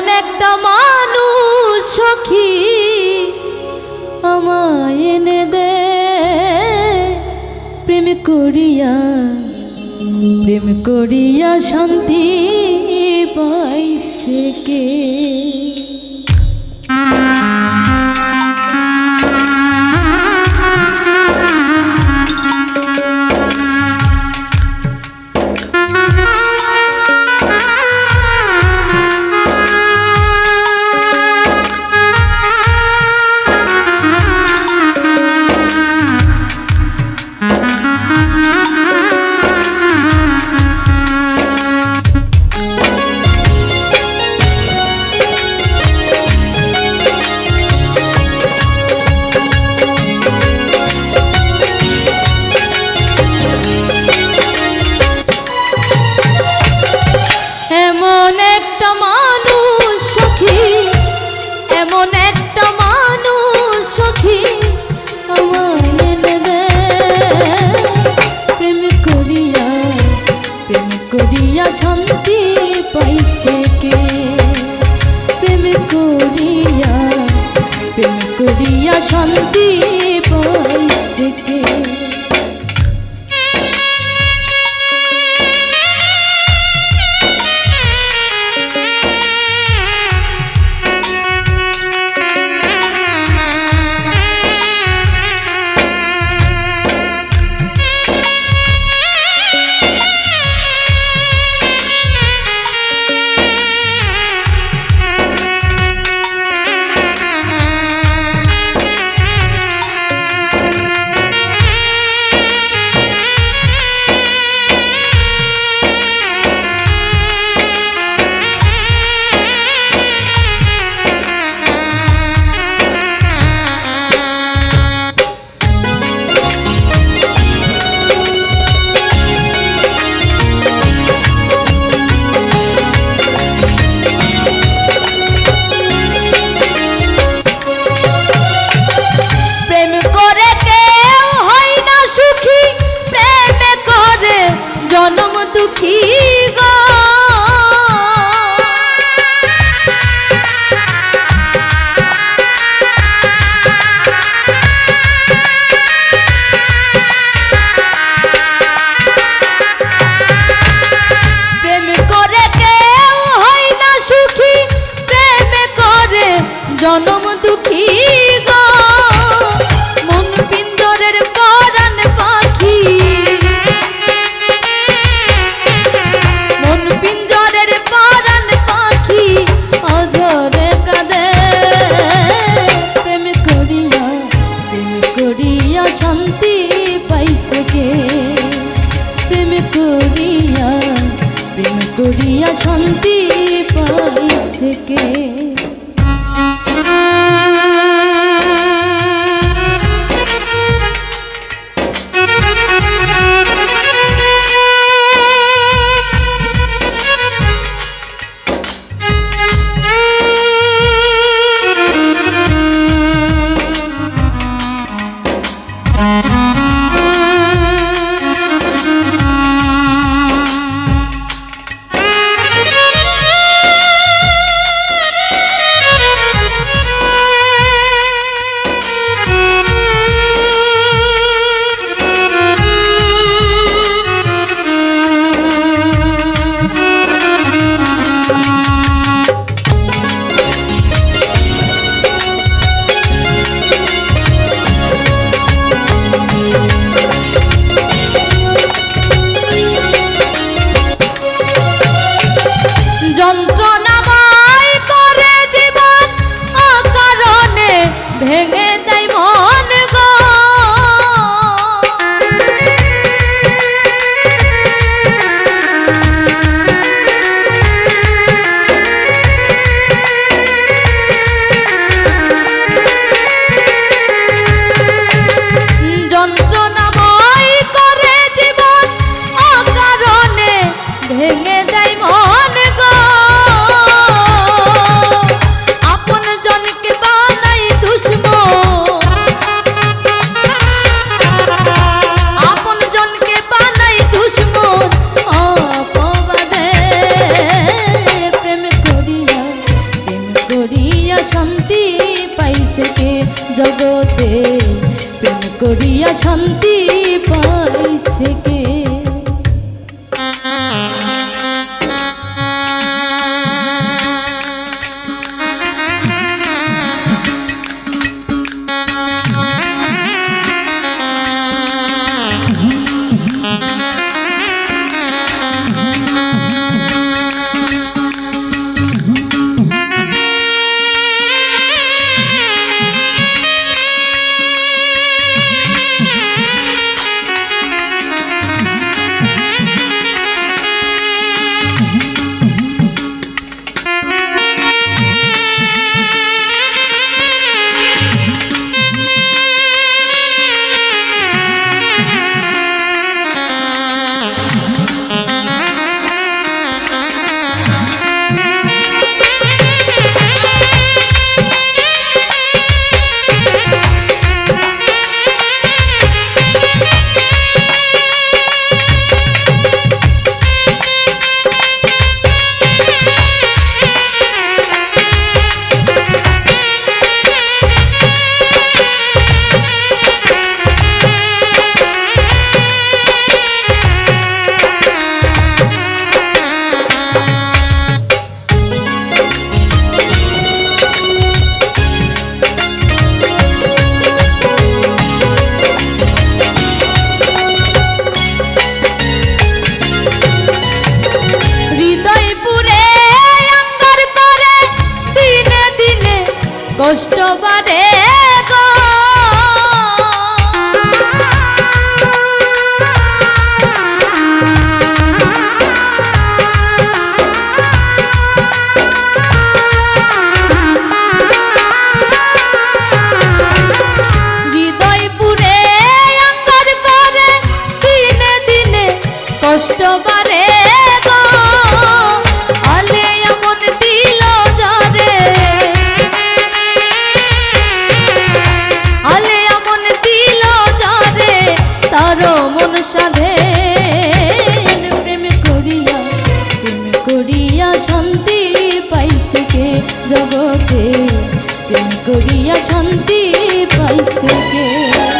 এমন একটা মানুষ সখী আমায় এনে দে। প্রেম করিয়া প্রেম করিয়া শান্তি পাইছে কে? করিয়া শান্তি के কষ্ট করিয়া শান্তি পাইছে কে?